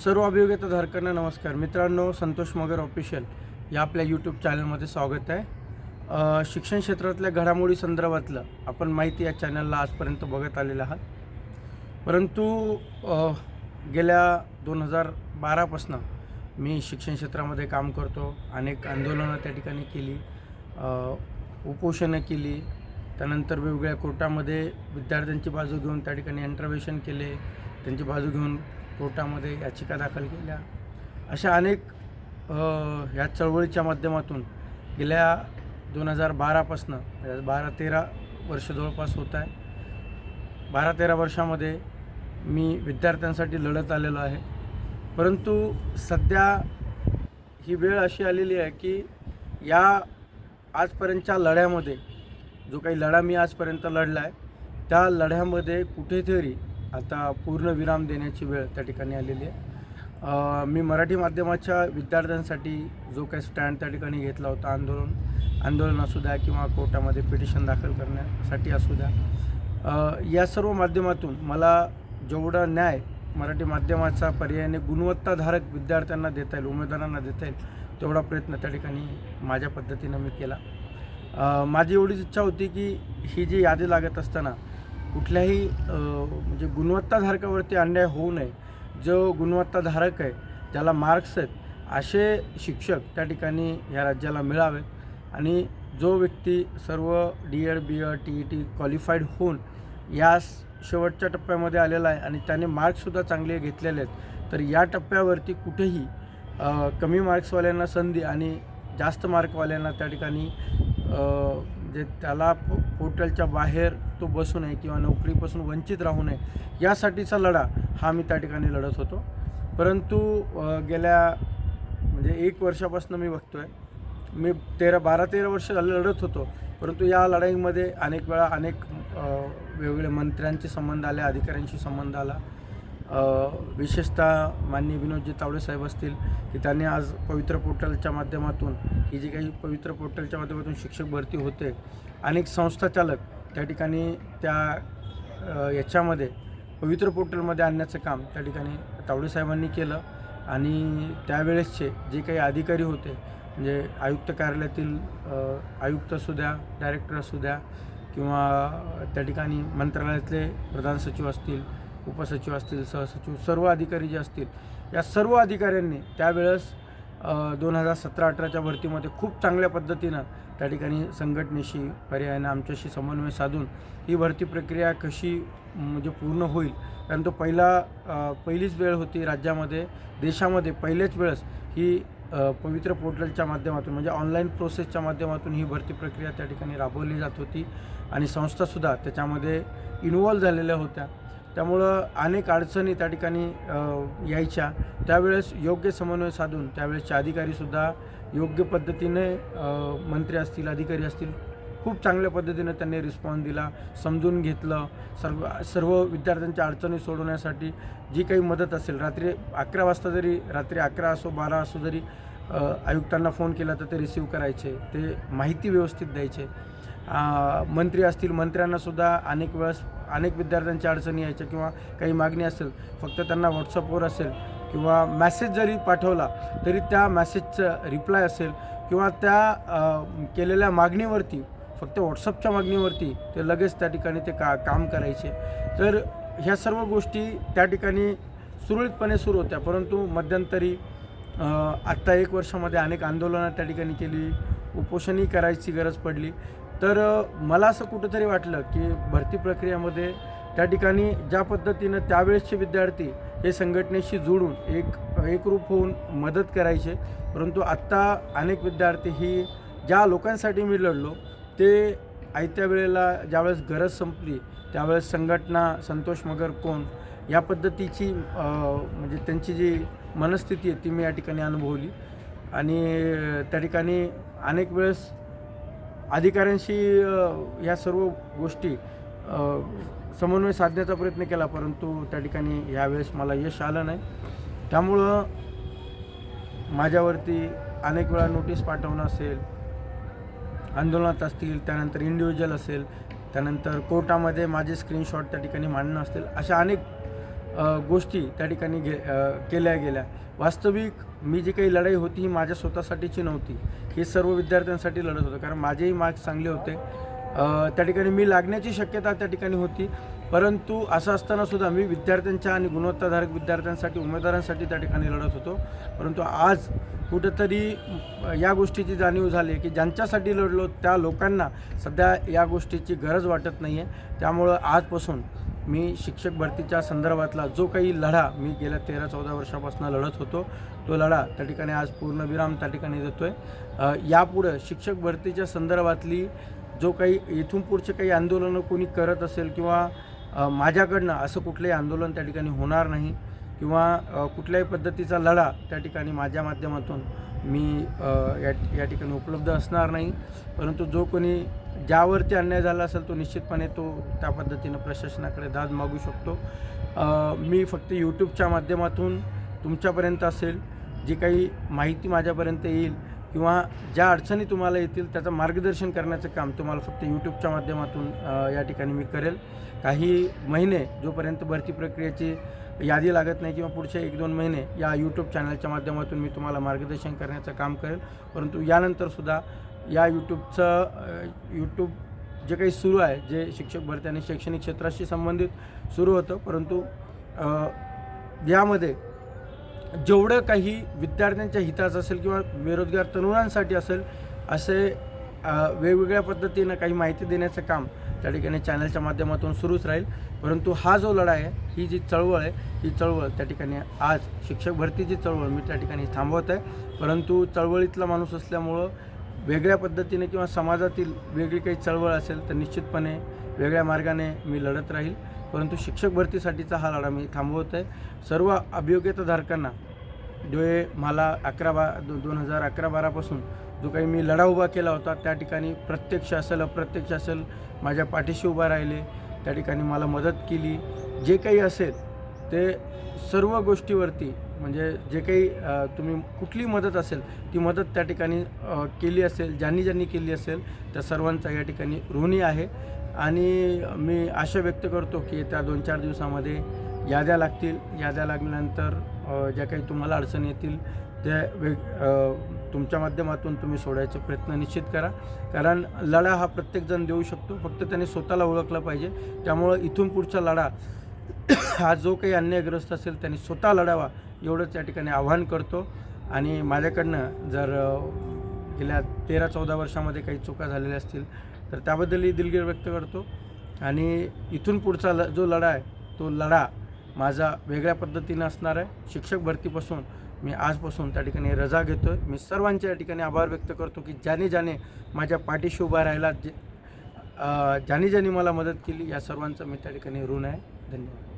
सर्व अभियोग्यताधारकांना नमस्कार. मित्रांनो संतोष मगर ऑफिशियल या आपल्या यूट्यूब चॅनलमध्ये स्वागत आहे. शिक्षण क्षेत्रातल्या घडामोडी संदर्भातलं आपण माहिती या चॅनलला आजपर्यंत बघत आलेलं आहात. परंतु गेल्या दोन हजार बारापासनं मी शिक्षण क्षेत्रामध्ये काम करतो. अनेक आंदोलनं त्या ठिकाणी केली. उपोषणं केली. त्यानंतर वेगवेगळ्या कोर्टामध्ये विद्यार्थ्यांची बाजू घेऊन त्या ठिकाणी इंटरव्हेशन केले. त्यांची बाजू घेऊन कोर्टामध्ये याचिका दाखल केल्या. अशा अनेक ह्या चळवळीच्या माध्यमातून गेल्या दोन हजार बारापासनं म्हणजे बारा तेरा वर्ष जवळपास होत आहे. बारा तेरा वर्षामध्ये मी विद्यार्थ्यांसाठी लढत आलेलो आहे. परंतु सध्या ही वेळ अशी आलेली आहे की या आजपर्यंतच्या लढ्यामध्ये जो काही लढा मी आजपर्यंत लढला आहे त्या लढ्यामध्ये कुठेतरी आता पूर्ण विराम देण्याची वेळ त्या ठिकाणी आलेली आहे. मी मराठी माध्यमाच्या विद्यार्थ्यांसाठी जो काही स्टँड त्या ठिकाणी घेतला होता आंदोलन आंदोलन असू द्या किंवा कोर्टामध्ये पिटिशन दाखल करण्यासाठी असू द्या. या सर्व माध्यमातून मला जेवढा न्याय मराठी माध्यमाचा पर्यायाने गुणवत्ताधारक विद्यार्थ्यांना देता येईल उमेदवारांना देता येईल तेवढा प्रयत्न त्या ठिकाणी माझ्या पद्धतीनं मी केला. माझी एवढीच इच्छा होती की ही जी यादी लागत असताना कुठल्याही म्हणजे गुणवत्ताधारकावरती अन्याय होऊ नये. जो गुणवत्ताधारक आहे ज्याला मार्क्स आहेत असे शिक्षक त्या ठिकाणी या राज्याला मिळावेत. आणि जो व्यक्ती सर्व D Ed B Ed T E T qualified होऊन या शेवटच्या टप्प्यामध्ये आलेला आहे आणि त्याने मार्क्ससुद्धा चांगले घेतलेले आहेत तर या टप्प्यावरती कुठेही कमी मार्क्सवाल्यांना संधी आणि जास्त मार्कवाल्यांना त्या ठिकाणी जे त्याला पो पोर्टलच्या बाहेर तो बसू नये किंवा नोकरीपासून वंचित राहू नये यासाठीचा लढा हा मी त्या ठिकाणी लढत होतो. परंतु गेल्या म्हणजे एक वर्षापासून मी बघतो आहे मी तेरा बारा तेरा वर्ष झाले लढत होतो परंतु या लढाईमध्ये अनेक वेळा अनेक वेगवेगळ्या मंत्र्यांचे संबंध आले अधिकाऱ्यांशी संबंध आला विशेषतः माननीय विनोदजी तावडे साहेब असतील की त्यांनी आज पवित्र पोर्टलच्या माध्यमातून ही जी काही पवित्र पोर्टलच्या माध्यमातून शिक्षक भरती होते अनेक संस्थाचालक त्या ठिकाणी त्या याच्यामध्ये पवित्र पोर्टलमध्ये आणण्याचं काम त्या ठिकाणी तावडे साहेबांनी केलं. आणि त्यावेळेसचे जे काही अधिकारी होते म्हणजे आयुक्त कार्यालयातील आयुक्त असू द्या डायरेक्टर असू द्या किंवा त्या ठिकाणी मंत्रालयातले प्रधान सचिव असतील उपसचिव असतील सहसचिव सर्व अधिकारी जे असतील या सर्व अधिकाऱ्यांनी त्यावेळेस दोन हजार सतरा अठराच्या भरतीमध्ये खूप चांगल्या पद्धतीनं त्या ठिकाणी संघटनेशी पर्यायानं आमच्याशी समन्वय साधून ही भरती प्रक्रिया कशी म्हणजे पूर्ण होईल कारण तो पहिला पहिलीच वेळ होती राज्यामध्ये देशामध्ये पहिल्याच वेळेस ही पवित्र पोर्टलच्या माध्यमातून म्हणजे ऑनलाईन प्रोसेसच्या माध्यमातून ही भरती प्रक्रिया त्या ठिकाणी राबवली जात होती. आणि संस्थासुद्धा त्याच्यामध्ये इन्वॉल्व झालेल्या होत्या. त्यामुळं अनेक अडचणी त्या ठिकाणी यायच्या. त्यावेळेस योग्य समन्वय साधून त्यावेळेसचे अधिकारीसुद्धा योग्य पद्धतीने मंत्री असतील अधिकारी असतील खूप चांगल्या पद्धतीनं त्यांनी रिस्पॉन्स दिला समजून घेतलं. सर्व सर्व विद्यार्थ्यांच्या अडचणी सोडवण्यासाठी जी काही मदत असेल रात्री अकरा वाजता जरी रात्री अकरा असो बारा असो जरी आयुक्तांना फोन केला तर ते रिसीव करायचे ते माहिती व्यवस्थित द्यायचे. मंत्री असतील मंत्र्यांनासुद्धा अनेक वेळेस अनेक विद्यार्थ्यांच्या अडचणी यायच्या किंवा काही मागणी असेल फक्त त्यांना व्हॉट्सअपवर असेल किंवा मॅसेज जरी पाठवला तरी त्या मॅसेजचं रिप्लाय असेल किंवा त्या केलेल्या मागणीवरती फक्त व्हॉट्सअपच्या मागणीवरती ते लगेच त्या ठिकाणी ते का काम करायचे. तर ह्या सर्व गोष्टी त्या ठिकाणी सुरळीतपणे सुरू होत्या. परंतु मध्यंतरी आत्ता एक वर्षामध्ये अनेक आंदोलनं त्या ठिकाणी केली उपोषणही करायची गरज पडली. तर मला असं कुठंतरी वाटलं की भरती प्रक्रियेमध्ये त्या ठिकाणी ज्या पद्धतीनं त्यावेळेसचे विद्यार्थी हे संघटनेशी जोडून एक एकरूप होऊन मदत करायचे परंतु आत्ता अनेक विद्यार्थी ही ज्या लोकांसाठी मी लढलो ते आयत्या वेळेला ज्यावेळेस गरज संपली त्यावेळेस संघटना संतोष मगर कोण या पद्धतीची म्हणजे त्यांची जी मनस्थिती आहे ती मी या ठिकाणी अनुभवली. आणि त्या ठिकाणी अनेक वेळेस अधिकाऱ्यांशी या ह्या सर्व गोष्टी समन्वय साधण्याचा प्रयत्न केला परंतु त्या ठिकाणी यावेळेस मला यश आलं नाही. त्यामुळं माझ्यावरती अनेक वेळा नोटीस पाठवणं असेल आंदोलनात असतील त्यानंतर इंडिव्हिज्युअल असेल त्यानंतर कोर्टामध्ये माझे स्क्रीनशॉट त्या ठिकाणी मांडणं असतील अशा अनेक गोष्टी त्या ठिकाणी घे केल्या गेल्या. वास्तविक मी जी काही लढाई होती ही माझ्या स्वतःसाठीची नव्हती. ही सर्व विद्यार्थ्यांसाठी लढत होतं. कारण माझेही मार्क्स चांगले होते. त्या ठिकाणी मी लागण्याची शक्यता त्या ठिकाणी होती. परंतु असं असताना सुद्धा मी विद्यार्थ्यांच्या आणि गुणवत्ताधारक विद्यार्थ्यांसाठी उमेदवारांसाठी त्या ठिकाणी लढत होतो. परंतु आज कुठंतरी या गोष्टीची जाणीव झाली की ज्यांच्यासाठी लढलो त्या लोकांना सध्या या गोष्टीची गरज वाटत नाही आहे त्यामुळं आजपासून मी शिक्षक भरतीच्या संदर्भातला जो काही लढा मी गेल्या तेरा चौदा वर्षापासून लढत होतो तो लढा त्या ठिकाणी आज पूर्णविराम त्या ठिकाणी देतो आहे यापुढं शिक्षक भरतीच्या संदर्भातली जो काही इथून पुढचे काही आंदोलनं कोणी करत असेल किंवा माझ्याकडनं असं कुठलंही आंदोलन त्या ठिकाणी होणार नाही किंवा कुठल्याही पद्धतीचा लढा त्या ठिकाणी माझ्या माध्यमातून मी या या ठिकाणी उपलब्ध असणार नाही. परंतु जो कोणी ज्यावरती अन्याय झाला असेल तो निश्चितपणे तो त्या पद्धतीनं प्रशासनाकडे दाद मागू शकतो. मी फक्त यूट्यूबच्या माध्यमातून तुमच्यापर्यंत असेल जी काही माहिती माझ्यापर्यंत येईल किंवा ज्या अडचणी तुम्हाला येतील त्याचं मार्गदर्शन करण्याचं काम तुम्हाला फक्त यूट्यूबच्या माध्यमातून या ठिकाणी मी करेल. काही महिने जोपर्यंत भरती प्रक्रियेची यादी लागत नाही किंवा पुढचे एक दोन महिने या यूट्यूब चॅनलच्या माध्यमातून मी तुम्हाला मार्गदर्शन करण्याचं काम करेल. परंतु यानंतरसुद्धा या यूट्यूबचं यूट्यूब जे काही सुरू आहे जे शिक्षक भरती आणि शैक्षणिक क्षेत्राशी संबंधित सुरू होतं परंतु यामध्ये जेवढं काही विद्यार्थ्यांच्या हिताचं असेल किंवा बेरोजगार तरुणांसाठी असेल असे वेगवेगळ्या पद्धतीनं काही माहिती देण्याचं काम त्या ठिकाणी चॅनलच्या माध्यमातून सुरूच राहील. परंतु हा जो लढा आहे ही जी चळवळ आहे ही चळवळ त्या ठिकाणी आज शिक्षक भरतीची चळवळ मी त्या ठिकाणी थांबवत आहे. परंतु चळवळीतला माणूस असल्यामुळं वेगळ्या पद्धतीने किंवा समाजातील वेगळी काही चळवळ असेल तर निश्चितपणे वेगळ्या मार्गाने मी लढत राहील. परंतु शिक्षक भरतीसाठीचा हा लढा मी थांबवत आहे. सर्व अभियोग्यताधारकांना जे मला अकरा बा दो दोन हजार अकरा बारापासून जो काही मी लढा उभा केला होता त्या ठिकाणी प्रत्यक्ष असेल अप्रत्यक्ष असेल माझ्या पाठीशी उभा राहिले. त्या ठिकाणी मला मदत केली. जे काही असेल ते सर्व गोष्टीवरती म्हणजे जे काही तुम्ही कुठली मदत असेल ती मदत त्या ठिकाणी केली असेल ज्यांनी ज्यांनी केली असेल त्या सर्वांचा या ठिकाणी ऋणी आहे. आणि मी आशा व्यक्त करतो की येत्या दोन चार दिवसामध्ये याद्या लागतील. याद्या लागल्यानंतर ज्या काही तुम्हाला अडचणी येतील त्या वेग तुमच्या माध्यमातून तुम्ही सोडायचे प्रयत्न निश्चित करा. कारण लढा हा प्रत्येकजण देऊ शकतो. फक्त त्याने स्वतःला ओळखलं पाहिजे. त्यामुळं इथून पुढचा लढा हा जो काही अन्यायग्रस्त असेल त्यांनी स्वतः लढावा एवढंच या ठिकाणी आव्हान करतो. आणि माझ्याकडनं जर गेल्या तेरा चौदा वर्षामध्ये काही चुका झालेल्या असतील तर त्याबद्दलही दिलगीर व्यक्त करतो. आणि इथून पुढचा ल जो लढा आहे तो लढा माझा वेगळ्या पद्धतीनं असणार आहे. शिक्षक भरतीपासून मी आजपासून त्या ठिकाणी रजा घेतो आहे मी सर्वांच्या या ठिकाणी आभार व्यक्त करतो की ज्याने ज्याने माझ्या पाठीशी उभा राहिला जे ज्याने ज्याने मला मदत केली या सर्वांचं मी त्या ठिकाणी ऋण आहे. धन्यवाद.